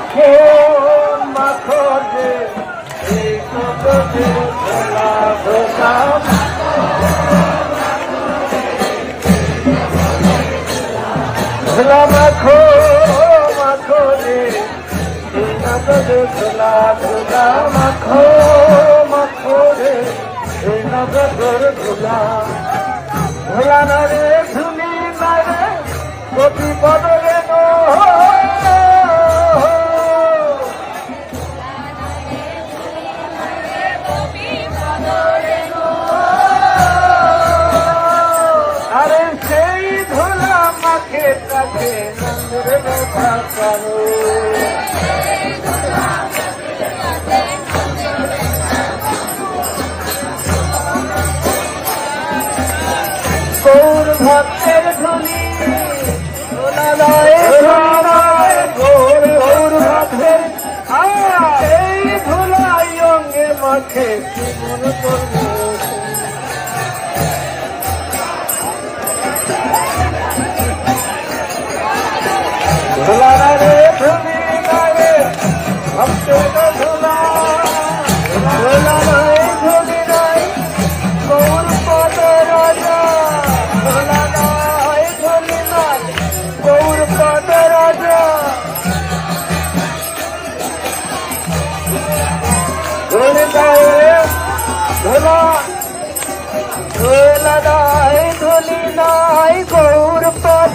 মাখন মাখন এই কত যে ভোলা ভোলা ভোলা মাখো মাখো রে ভোলা ভোলা মাখো মাখো রে। এই নগদ ভোলা ভোলা না রে ধুলি না রে মাখে কি মন করব না রে না রে ভক্তের ধুলা ধুলা নাই ধুলি রাজা ধুলা নাই ধুলি নাই গৌর পদ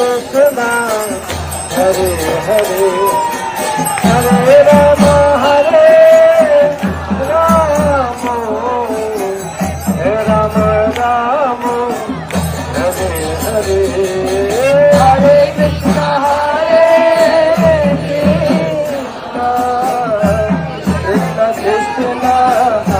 কৃষ্ণ কৃষ্ণ হরে হরে হরে রাম হরে রাম রাম রাম হরে হরে হরে কৃষ্ণ হরে কৃষ্ণ কৃষ্ণ কৃষ্ণ হরে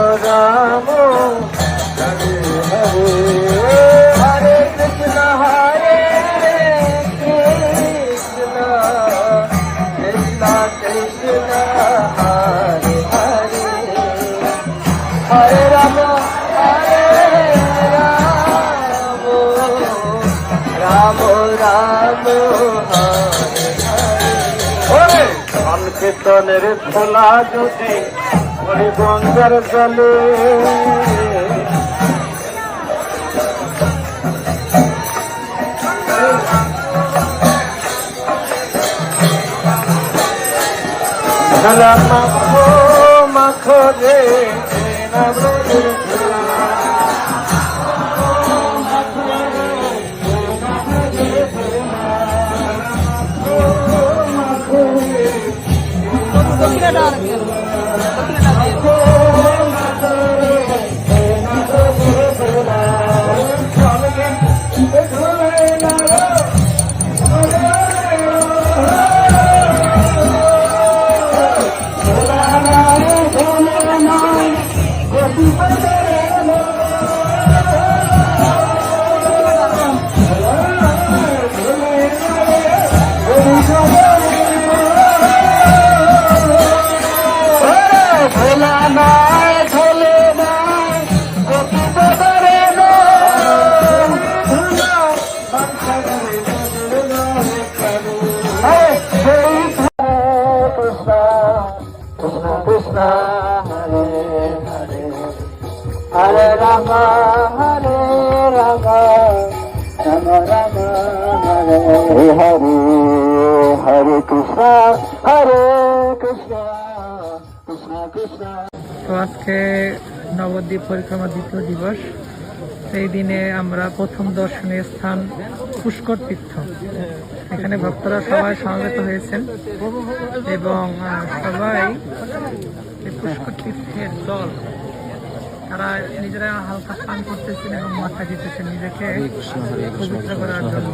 সংকীর্তনের খোলা যদি হরি গঙ্গার জলে। ঝালা Yeah. হরে হরে। হরে রাম হরে রাম রাম রাম হরে। হরে হরে কৃষ্ণ। হরে কৃষ্ণ কৃষ্ণ কৃষ্ণ। তো আজকে নবদ্বীপ পরিক্রমা দ্বিতীয় দিবস। সেই দিনে আমরা প্রথম দর্শনীয় স্থান পুষ্কর তীর্থ। এখানে ভক্তরা সবাই সমবেত হয়েছেন এবং সবাই তীর্থের জল তারা নিজেরা হালকা পান করতেছেন এবং মাথা দিতেছেন নিজেকে পবিত্র করার জন্য।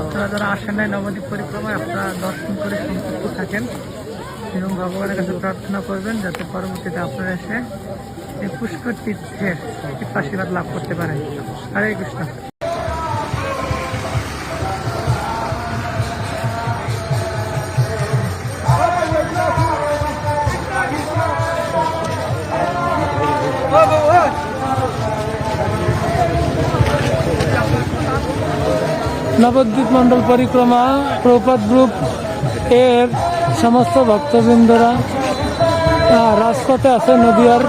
আপনারা যারা আসেন নাই নবদ্বীপ পরিক্রমায় আপনারা দর্শন করে সন্তুষ্ট থাকেন। এবং ভগবানের কাছে প্রার্থনা করবেন যাতে পরবর্তীতে আপনারা এসে এই পুষ্কর তীর্থের আশীর্বাদ লাভ করতে পারেন। হরে কৃষ্ণ। নবদ্বীপ মণ্ডল পরিক্রমা প্রপাত গ্রুপ এর সমস্ত ভক্তবৃন্দরা রাজপথে আছে নদীয়ার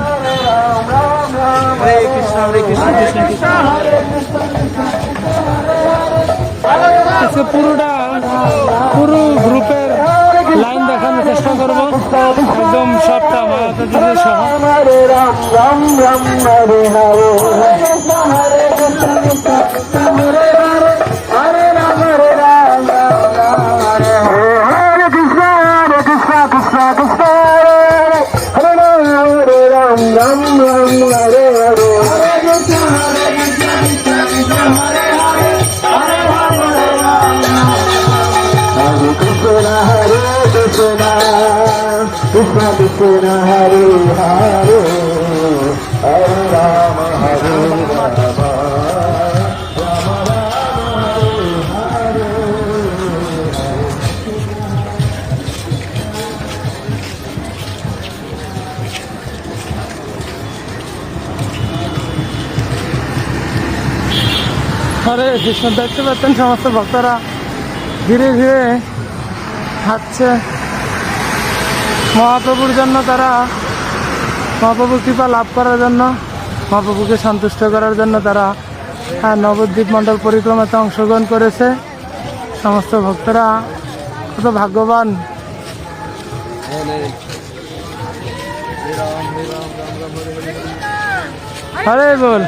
আজকে পুরোটা পুরো গ্রুপের লাইন দেখানোর চেষ্টা করব একদম সবটা মাতাজিদের সহ রাম রাম রাম হরে হরে হরে কৃষ্ণ দেখতে পাচ্ছেন সমস্ত ভক্তরা ধীরে ধীরে হাঁটছে। মহাপ্রভুর জন্য তারা মহাপ্রভুর কৃপা লাভ করার জন্য মহাপ্রভুকে সন্তুষ্ট করার জন্য তারা আহ, নবদ্বীপ মণ্ডল পরিক্রমাতে অংশগ্রহণ করেছে। সমস্ত ভক্তরা কত ভাগ্যবান। হরে বল।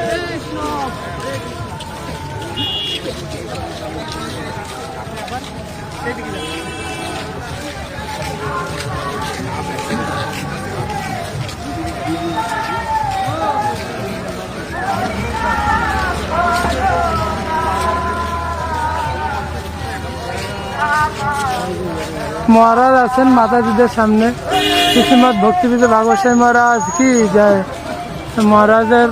মহারাজ আছেন মাতাজিদের সামনে। কৃষ্ণমত ভক্তিবিদ ভাগবসাই মহারাজ কি যায়? মহারাজের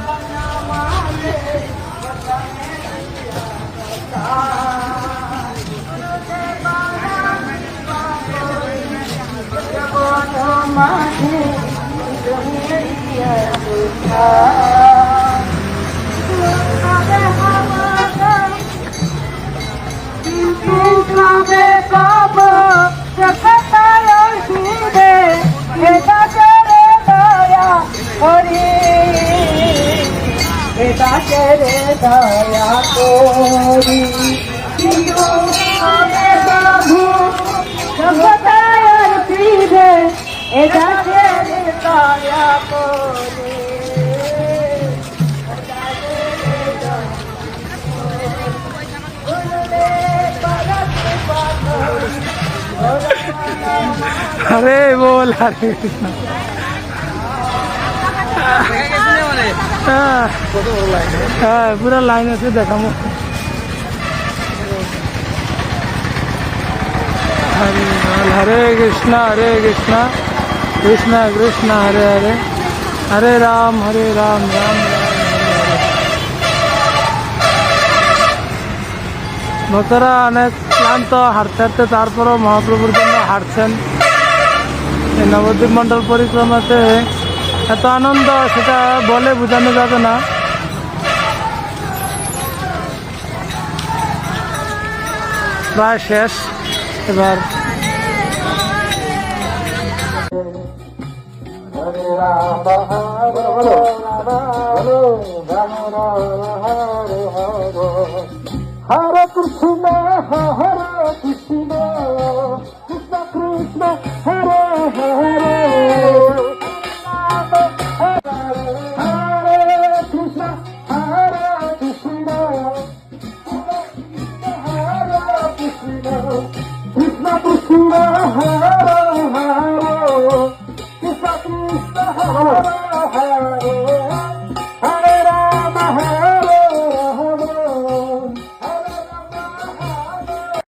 রে দয়া করি। কিন্তু হবে প্রভু জগতার ফিরে এটা রে দয়া করি। হরে বল হরে কৃষ্ণ হ্যাঁ পুরো লাইন আছে দেখাবো হরে কৃষ্ণ হরে কৃষ্ণ। কৃষ্ণ কৃষ্ণ, হরে হরে। হরে রাম হরে রাম রাম রাম ভক্তরা অনেক ক্লান্ত, হাঁটতে হাঁটতে, তারপরও মহাপ্রভুর জন্য হাঁটছেন। নবদ্বীপ মণ্ডল পরিক্রমাতে এত আনন্দ সেটা বলে বোঝানো যাবে না প্রায় শেষ এবার Hare Rama, Hare Rama, Rama Rama, Hare Hare. Oh.